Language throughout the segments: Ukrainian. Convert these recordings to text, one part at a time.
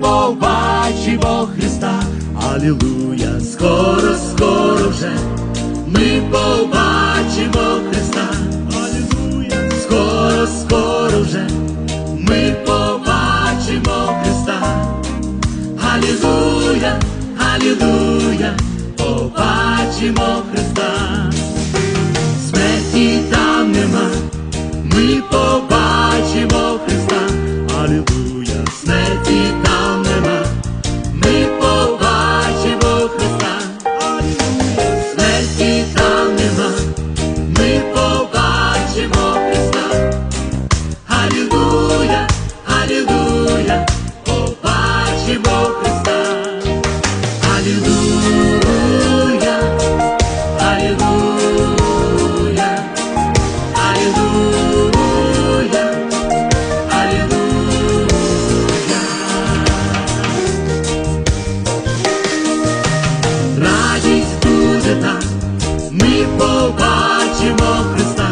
побачимо Христа, Алілуя, скоро, скоро вже. Ми побачимо Христа, Алілуя, скоро, скоро вже. Ми побачимо Христа. Алілуя, Алілуя, побачимо Христа. Смерті там нема, ми побачимо побачимо Христа.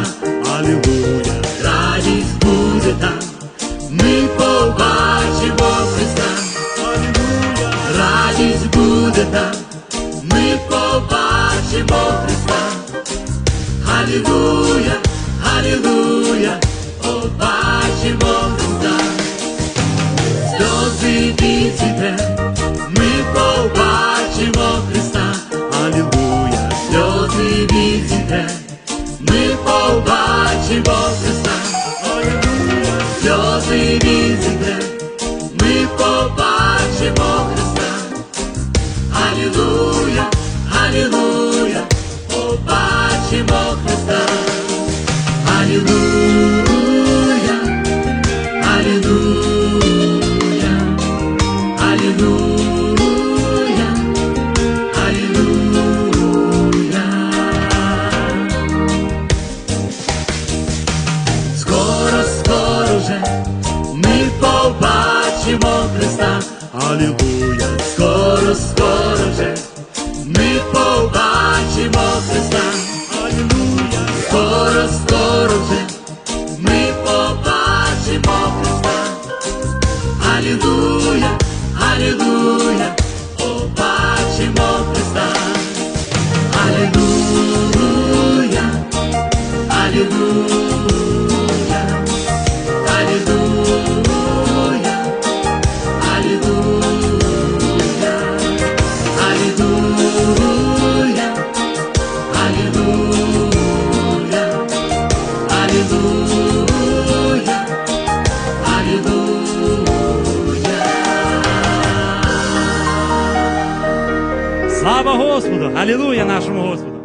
Алілуя, радість буде там, ми побачимо Христа. Радість буде там, ми побачимо Христа. Алілуя, Алілуя, побачимо Христа. Сльози відійде, відійде, ми побачимо Христа. сльози він зійде, ми побачимо Христа. Алілуя, Алілуя, побачимо Христа. Христа. Алілуя, скоро, скоро вже Слава Господу! Алілуя нашому Господу!